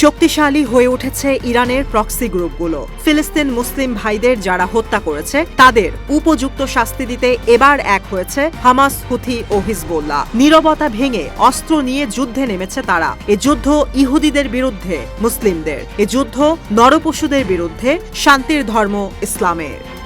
শক্তিশালী হয়ে উঠেছে ইরানের প্রক্সি গ্রুপগুলো। ফিলিস্তিন মুসলিম ভাইদের যারা হত্যা করেছে, তাদের উপযুক্ত শাস্তি দিতে এবার এক হয়েছে হামাস, হুথি ও হিজবোল্লাহ। নীরবতা ভেঙে অস্ত্র নিয়ে যুদ্ধে নেমেছে তারা। এ যুদ্ধ ইহুদিদের বিরুদ্ধে, মুসলিমদের। এ যুদ্ধ নরপশুদের বিরুদ্ধে, শান্তির ধর্ম ইসলামের।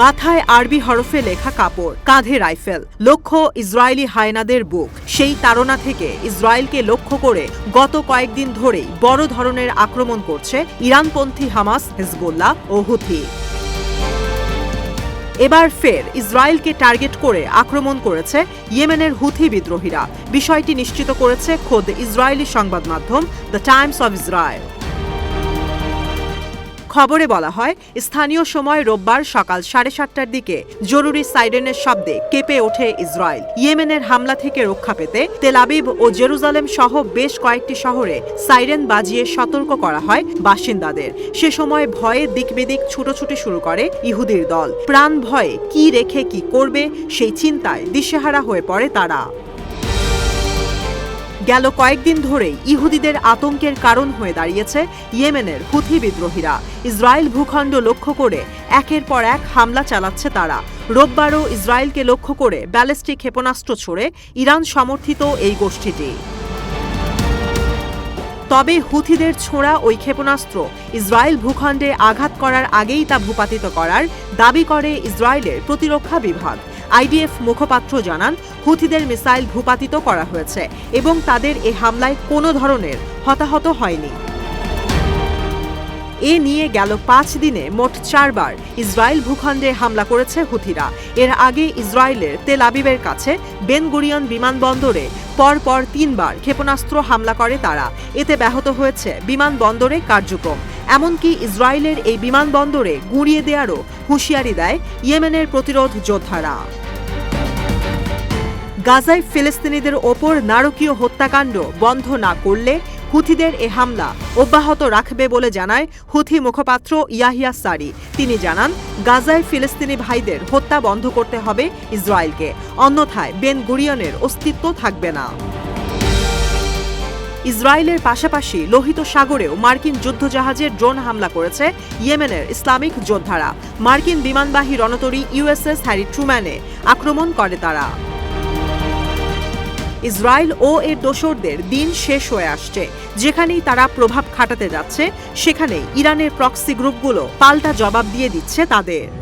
মাথায় আরবি হরফে লেখা কাপড়, কাঁধে রাইফেল। লক্ষ্য ইসরায়েলি হায়নাদের বুক। সেই তাড়না থেকে ইসরায়েলকে লক্ষ্য করে গত কয়েকদিন ধরেই বড় ধরনের আক্রমণ করছে ইরানপন্থী হামাস, হিজবুল্লাহ ও হুথি। এবার ফের ইসরায়েলকে টার্গেট করে আক্রমণ করেছে ইয়েমেনের হুথি বিদ্রোহীরা। বিষয়টি নিশ্চিত করেছে খোদ ইসরায়েলি সংবাদ মাধ্যম দ্য টাইমস অব ইসরায়েল। খবরে বলা হয়, স্থানীয় সময় রোববার সকাল সাড়ে সাতটার দিকে জরুরি সাইরেনের শব্দে কেঁপে ওঠে ইসরায়েল। ইয়েমেনের হামলা থেকে রক্ষা পেতে তেলাবিব ও জেরুজালেম সহ বেশ কয়েকটি শহরে সাইরেন বাজিয়ে সতর্ক করা হয় বাসিন্দাদের। সে সময় ভয়ে দিকবেদিক ছুটোছুটি শুরু করে ইহুদির দল। প্রাণ ভয়ে কি রেখে কি করবে সেই চিন্তায় দিশেহারা হয়ে পড়ে তারা। গেল কয়েকদিন ধরেই ইহুদিদের আতঙ্কের কারণ হয়ে দাঁড়িয়েছে ইয়েমেনের হুথি বিদ্রোহীরা। ইসরায়েল ভূখণ্ড লক্ষ্য করে একের পর এক হামলা চালাচ্ছে তারা। রোববারও ইসরায়েলকে লক্ষ্য করে ব্যালিস্টিক ক্ষেপণাস্ত্র ছড়ে ইরান সমর্থিত এই গোষ্ঠীটি। তবে হুথিদের ছোঁড়া ওই ক্ষেপণাস্ত্র ইসরায়েল ভূখণ্ডে আঘাত করার আগেই তা ভূপাতিত করার দাবি করে ইসরায়েলের প্রতিরক্ষা বিভাগ। আইডিএফ মুখপাত্র জানান, হুথিদের মিসাইল ভূপাতিত করা হয়েছে এবং তাদের এ হামলায় কোনো ধরনের হতাহত হয়নি। এ নিয়ে গেল পাঁচ দিনে মোট চারবার ইসরায়েল ভূখণ্ডে হামলা করেছে হুথিরা। এর আগে ইসরায়েলের তেল আবিবের কাছে বেন গুরিয়ন বিমানবন্দরে পর পর তিনবার ক্ষেপণাস্ত্র হামলা করে তারা। এতে ব্যাহত হয়েছে বিমানবন্দরে কার্যক্রম। এমনকি ইসরায়েলের এই বিমানবন্দরে গুঁড়িয়ে দেওয়ারও হুঁশিয়ারি দেয় ইয়েমেনের প্রতিরোধ যোদ্ধারা। গাজায় ফিলিস্তিনিদের ওপর নারকীয় হত্যাকাণ্ড বন্ধ না করলে হুথিদের এ হামলা অব্যাহত রাখবে বলে জানায় হুথি মুখপাত্র ইয়াহিয়া সারি। তিনি জানান, গাজায় ফিলিস্তিনি ভাইদের হত্যা বন্ধ করতে হবে ইসরায়েলকে, অন্যথায় বেন গুরিয়নের অস্তিত্ব থাকবে না। ইসরায়েলের পাশাপাশি লোহিত সাগরেও মার্কিন যুদ্ধজাহাজের ড্রোন হামলা করেছে ইয়েমেনের ইসলামিক যোদ্ধারা। মার্কিন বিমানবাহী রণতরী ইউএসএস হ্যারি ট্রুম্যানে আক্রমণ করে তারা। ইসরায়েল ও এর দোসরদের দিন শেষ হয়ে আসছে। যেখানেই তারা প্রভাব খাটাতে যাচ্ছে, সেখানে ইরানের প্রক্সি গ্রুপগুলো পাল্টা জবাব দিয়ে দিচ্ছে তাদের।